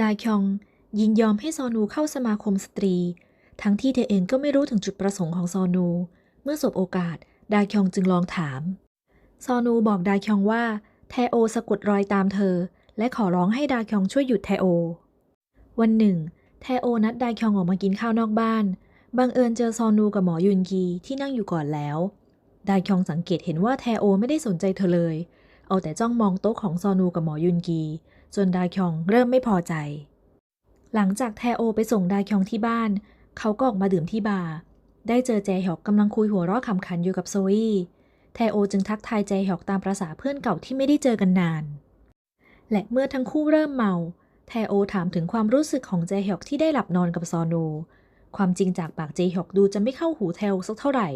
ดาคยองยินยอมให้ซอนูเข้าสมาคมสตรี ทั้งที่เธอเองก็ไม่รู้ถึงจุดประสงค์ของซอนู เมื่อสบโอกาส ดาคยองจึงลองถาม ซอนูบอกดาคยองว่า แทโอสะกดรอยตามเธอ และขอร้องให้ดาคยองช่วยหยุดแทโอ วันหนึ่ง แทโอนัดดาคยองออกมากินข้าวนอกบ้าน บังเอิญเจอซอนูกับหมอยุนกีที่นั่งอยู่ก่อนแล้ว ดาคยองสังเกตเห็นว่าแทโอไม่ได้สนใจเธอเลย เอาแต่จ้องมองโต๊ะของซอนูกับหมอยุนกี จนดาคยองเริ่มไม่พอใจ หลังจากแทโอไปส่งดาคยองที่บ้าน เขาก็ออกมาดื่มที่บาร์ได้เจอแจฮยอกกำลังคุยหัวเราะขำขันอยู่กับโซอี้แทโอจึงทักทายแจฮยอกตามประษาเพื่อนเก่าที่ไม่ได้เจอกันนาน และเมื่อทั้งคู่เริ่มเมาแทโอถามถึงความรู้สึกของแจฮยอกที่ได้หลับนอนกับซอนู ความจริงจากปากเจฮยอกดูจะไม่เข้าหูแทโอสักเท่าไหร่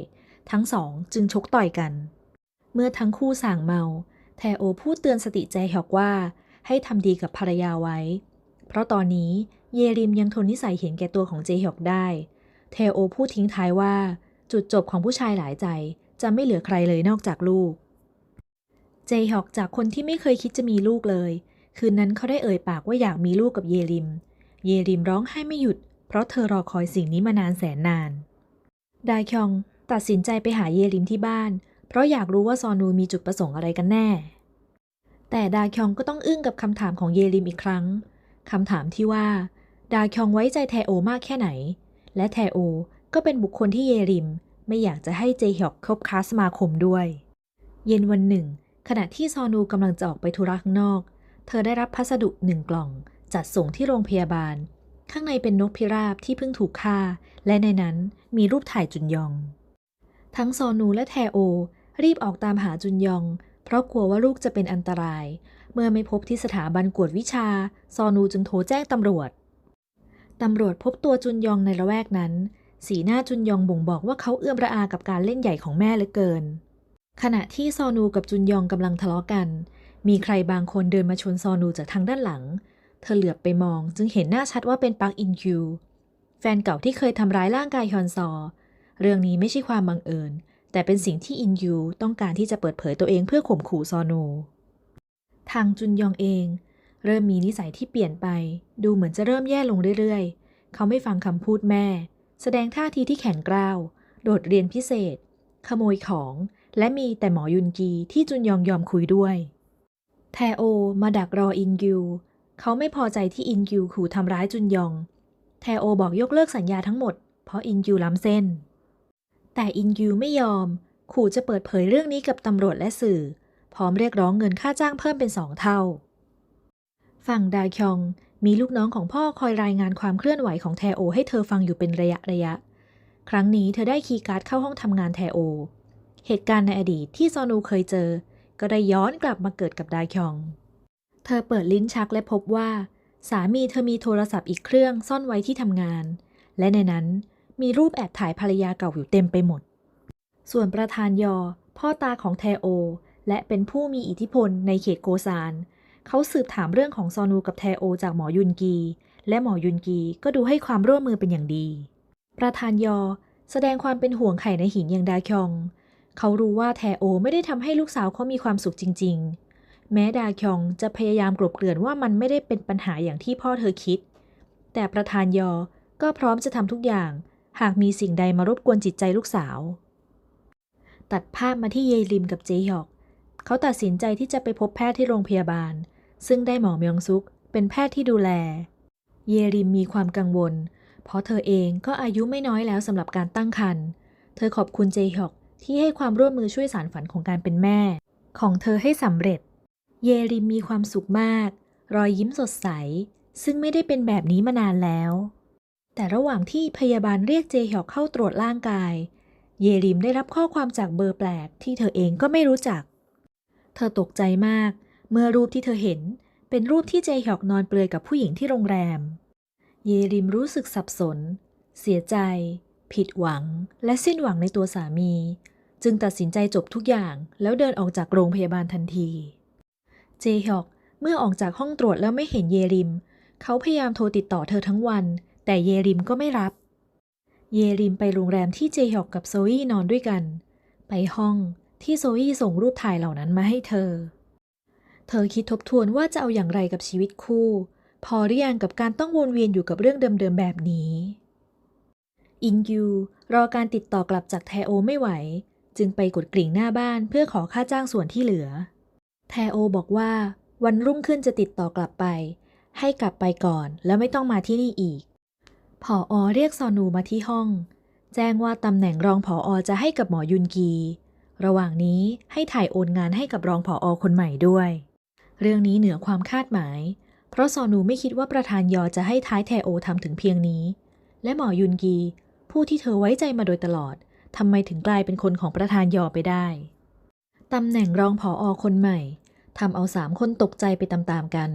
ทั้งสองจึงชกต่อยกัน เมื่อทั้งคู่ส่างเมา แทโอพูดเตือนสติแจฮยอกว่า ให้ทำดีกับภรรยาไว้ เพราะตอนนี้เยริมยังทนนิสัยเห็นแก่ตัวของเจฮยอกได้เทโอพูดทิ้งท้ายว่า จุดจบของผู้ชายหลายใจจะไม่เหลือใครเลยนอกจากลูก เจฮยอกจากคนที่ไม่เคยคิดจะมีลูกเลย คืนนั้นเขาได้เอ่ยปากว่าอยากมีลูกกับเยริม เยริมร้องไห้ไม่หยุด เพราะเธอรอคอยสิ่งนี้มานานแสนนานดาคยองตัดสินใจไปหาเยริมที่บ้าน เพราะอยากรู้ว่าซอนูมีจุดประสงค์อะไรกันแน่ แต่ดาคยองก็ต้องอึ้งกับคำถามของเยริมอีกครั้งคำถามที่ว่า ดาคยองไว้ใจแทโอมากแค่ไหน และแทโอก็เป็นบุคคลที่เยริม ไม่อยากจะให้เจฮยอกคบค้าสมาคมด้วย เย็นวันหนึ่ง ขณะที่ซอนูกำลังจะออกไปธุระข้างนอก เธอได้รับพัสดุหนึ่งกล่อง จัดส่งที่โรงพยาบาล ข้างในเป็นนกพิราบที่เพิ่งถูกฆ่า และในนั้นมีรูปถ่ายจุนยอง ทั้งซอนูและแทโอรีบออกตามหาจุนยอง เพราะกลัวว่าลูกจะเป็นอันตราย เมื่อไม่พบที่สถาบันกวดวิชา ซอนูจึงโทรแจ้งตำรวจ ตำรวจพบตัวจุนยองในละแวกนั้น สีหน้าจุนยองบ่งบอกว่าเขาเอื้อมระอากับการเล่นใหญ่ของแม่เหลือเกิน ขณะที่ซอนูกับจุนยองกำลังทะเลาะกัน มีใครบางคนเดินมาชนซอนูจากทางด้านหลัง เธอเหลือบไปมองจึงเห็นหน้าชัดว่าเป็นปักอินคิวแฟนเก่าที่เคยทำร้ายร่างกายฮยอนซอ เรื่องนี้ไม่ใช่ความบังเอิญ แต่เป็นสิ่งที่อินยูต้องการที่จะเปิดเผยตัวเองเพื่อข่มขู่ซอนู ทางจุนยองเอง เริ่มมีนิสัยที่เปลี่ยนไป ดูเหมือนจะเริ่มแย่ลงเรื่อยๆ เขาไม่ฟังคำพูดแม่ แสดงท่าทีที่แข็งกร้าว โดดเรียนพิเศษ ขโมยของ และมีแต่หมอยุนกีที่จุนยองยอมคุยด้วย แทโอมาดักรออินยูเขาไม่พอใจที่อินยูขู่ทำร้ายจุนยอง แทโอบอกยกเลิกสัญญาทั้งหมด เพราะอินยูล้ำเส้น แต่อินยูไม่ยอม ขู่จะเปิดเผยเรื่องนี้กับตำรวจและสื่อ พร้อมเรียกร้องเงินค่าจ้างเพิ่มเป็นสองเท่า ฝั่งดาคยองมีลูกน้องของพ่อคอยรายงานความเคลื่อนไหวของแทโอ ให้เธอฟังอยู่เป็นระยะระยะ ครั้งนี้เธอได้คีย์การ์ดเข้าห้องทำงานแทโอ เหตุการณ์ในอดีตที่ซอนูเคยเจอ ก็ได้ย้อนกลับมาเกิดกับดาคยอง เธอเปิดลิ้นชักและพบว่า สามีเธอมีโทรศัพท์อีกเครื่องซ่อนไว้ที่ทำงาน และในนั้น มีรูปแอบถ่ายภรรยาเก่าอยู่เต็มไปหมด ส่วนประธานยอ พ่อตาของแทโอ และเป็นผู้มีอิทธิพลในเขตโกซาน เขาสืบถามเรื่องของซอนูกับแทโอจากหมอยุนกี และหมอยุนกีก็ดูให้ความร่วมมือเป็นอย่างดี ประธานยอแสดงความเป็นห่วงไข่ในหินอย่างดาคยอง เขารู้ว่าแทโอไม่ได้ทำให้ลูกสาวเขามีความสุขจริง ๆ แม้ดาคยองจะพยายามกลบเกลื่อนว่ามันไม่ได้เป็นปัญหาอย่างที่พ่อเธอคิด แต่ประธานยอก็พร้อมจะทำทุกอย่าง หากมีสิ่งใดมารบกวนจิตใจลูกสาว ตัดภาพมาที่เยริมกับเจฮยอก เขาตัดสินใจที่จะไปพบแพทย์ที่โรงพยาบาล ซึ่งได้หมอเมียงซุก เป็นแพทย์ที่ดูแล เยริมมีความกังวล เพราะเธอเองก็อายุไม่น้อยแล้วสำหรับการตั้งครรภ์ เธอขอบคุณเจฮยอกที่ให้ความร่วมมือช่วยสารฝันของการเป็นแม่ ของเธอให้สำเร็จ เยริมมีความสุขมาก รอยยิ้มสดใส ซึ่งไม่ได้เป็นแบบนี้มานานแล้ว แต่ระหว่างที่พยาบาลเรียกเจฮยอกเข้าตรวจร่างกาย เยริมได้รับข้อความจากเบอร์แปลกที่เธอเองก็ไม่รู้จัก เธอตกใจมาก เมื่อรูปที่เธอเห็นเป็นรูปที่เจฮยอกนอนเปลือยกับผู้หญิงที่โรงแรม เยริมรู้สึกสับสน เสียใจ ผิดหวัง และสิ้นหวังในตัวสามี จึงตัดสินใจจบทุกอย่าง แล้วเดินออกจากโรงพยาบาลทันที เจฮยอกเมื่อออกจากห้องตรวจแล้วไม่เห็นเยริม เขาพยายามโทรติดต่อเธอทั้งวัน แต่เยริมก็ไม่รับ เยริมไปโรงแรมที่เจฮอกกับโซอี้นอนด้วยกัน ไปห้องที่โซอี้ส่งรูปถ่ายเหล่านั้นมาให้เธอ เธอคิดทบทวนว่าจะเอาอย่างไรกับชีวิตคู่ พอหรือยังกับการต้องวนเวียนอยู่กับเรื่องเดิมๆแบบนี้ อินยูรอการติดต่อกลับจากแทโอไม่ไหว จึงไปกดกริ่งหน้าบ้านเพื่อขอค่าจ้างส่วนที่เหลือ แทโอบอกว่าวันรุ่งขึ้นจะติดต่อกลับไป ให้กลับไปก่อนแล้วไม่ต้องมาที่นี่อีก ผออเรียกซอนูมาที่ห้อง แจ้งว่าตำแหน่งรองผออจะให้กับหมอยุนกี ระหว่างนี้ให้ถ่ายโอนงานให้กับรองผออคนใหม่ด้วย เรื่องนี้เหนือความคาดหมาย เพราะซอนูไม่คิดว่าประธานยอจะให้ท้ายแทโอทำถึงเพียงนี้ และหมอยุนกี ผู้ที่เธอไว้ใจมาโดยตลอดทำไมถึงกลายเป็นคนของประธานยอไปได้ตำแหน่งรองผออคนใหม่ทำเอาสามคนตกใจไปตามๆกัน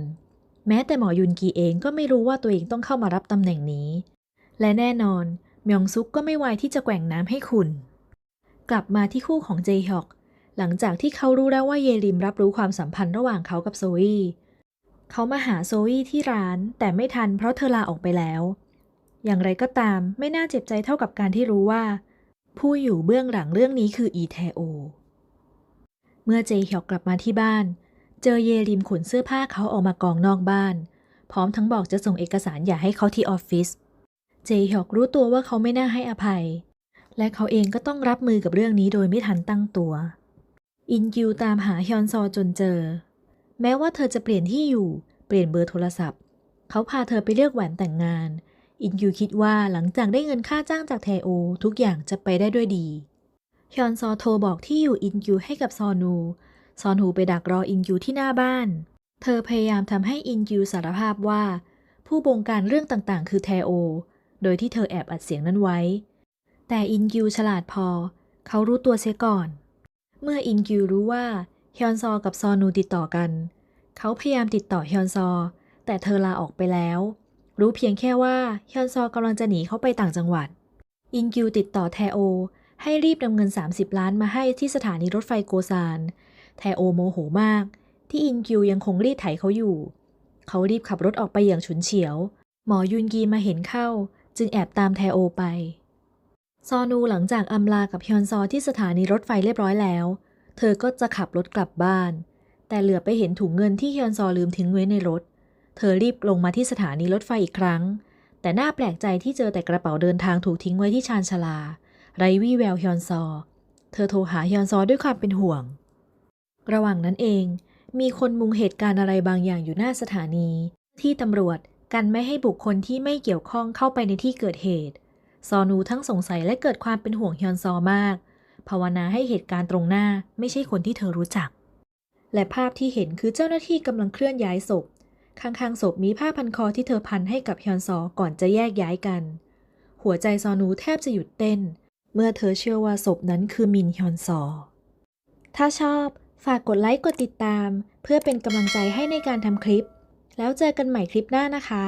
แม้แต่หมอยุนกีเองก็ไม่รู้ว่าตัวเองต้องเข้ามารับตำแหน่งนี้ และแน่นอนมยองซุกก็ไม่ไวที่จะแกว่งน้ำให้คุณ กลับมาที่คู่ของเจฮอก หลังจากที่เขารู้แล้วว่าเยริมรับรู้ความสัมพันธ์ระหว่างเขากับโซอี้เขามาหาโซอี้ที่ร้านแต่ไม่ทันเพราะเธอลาออกไปแล้ว อย่างไรก็ตามไม่น่าเจ็บใจเท่ากับการที่รู้ว่า ผู้อยู่เบื้องหลังเรื่องนี้คืออีแทโอ เมื่อเจฮยอกกลับมาที่บ้าน เจอเยริมขนเสื้อผ้าเขาออกมากองนอกบ้าน พร้อมทั้งบอกจะส่งเอกสารอย่าให้เขาที่ออฟฟิศ เจฮยอกรู้ตัวว่าเขาไม่น่าให้อภัย และเขาเองก็ต้องรับมือกับเรื่องนี้โดยไม่ทันตั้งตัว อินกิวตามหาฮยอนซอจนเจอ แม้ว่าเธอจะเปลี่ยนที่อยู่ เปลี่ยนเบอร์โทรศัพท์ เขาพาเธอไปเลือกแหวนแต่งงาน อินกิวคิดว่าหลังจากได้เงินค่าจ้างจากแทโอ ทุกอย่างจะไปได้ด้วยดีฮยอนซอโทรบอกที่อยู่อินกิวให้กับซอนู ซอนฮูไปดักรออินกิวที่หน้าบ้าน เธอพยายามทำให้อินกิวสารภาพว่า ผู้บงการเรื่องต่างๆ คือแทโอ โดยที่เธอแอบอัดเสียงนั้นไว้ แต่อินกิวฉลาดพอ เขารู้ตัวเสียก่อน เมื่ออินกิวรู้ว่าฮยอนซอกับซอนูติดต่อกัน เขาพยายามติดต่อฮยอนซอ แต่เธอลาออกไปแล้ว รู้เพียงแค่ว่าฮยอนซอกำลังจะหนีเขาไปต่างจังหวัด อินกิวติดต่อแทโอ ให้รีบนำเงิน 30 ล้านมาให้ที่สถานีรถไฟโกซาน แทโอโมโหมาก ที่อินกิวยังคงรีดไถเขาอยู่ เขารีบขับรถออกไปอย่างฉุนเฉียว หมอยุนกีมาเห็นเข้า จึงแอบตามแทโอไป ซอนูหลังจากอำลากับฮยอนซอที่สถานีรถไฟเรียบร้อยแล้ว เธอก็จะขับรถกลับบ้าน แต่เหลือไปเห็นถุงเงินที่ฮยอนซอลืมทิ้งไว้ในรถ เธอรีบลงมาที่สถานีรถไฟอีกครั้ง แต่น่าแปลกใจที่เจอแต่กระเป๋าเดินทางถูกทิ้งไว้ที่ชานชาลา ไรวี่แววฮยอนซอ เธอโทรหาฮยอนซอด้วยความเป็นห่วง ระหว่างนั้นเองมีคนมุงเหตุการณ์อะไรบางอย่างอยู่หน้าสถานี ที่ตำรวจ กันไม่ให้บุคคลที่ไม่เกี่ยวข้องเข้าไปในที่เกิดเหตุ ซอนูทั้งสงสัยและเกิดความเป็นห่วงฮยอนซอมาก ภาวนาให้เหตุการณ์ตรงหน้าไม่ใช่คนที่เธอรู้จัก และภาพที่เห็นคือเจ้าหน้าที่กำลังเคลื่อนย้ายศพ ข้างๆศพมีผ้าพันคอที่เธอพันให้กับฮยอนซอก่อนจะแยกย้ายกัน หัวใจซอนูแทบจะหยุดเต้น เมื่อเธอเชื่อว่าศพนั้นคือมินฮยอนซอ ถ้าชอบฝากกดไลค์กดติดตาม เพื่อเป็นกำลังใจให้ในการทำคลิป แล้วเจอกันใหม่คลิปหน้านะคะ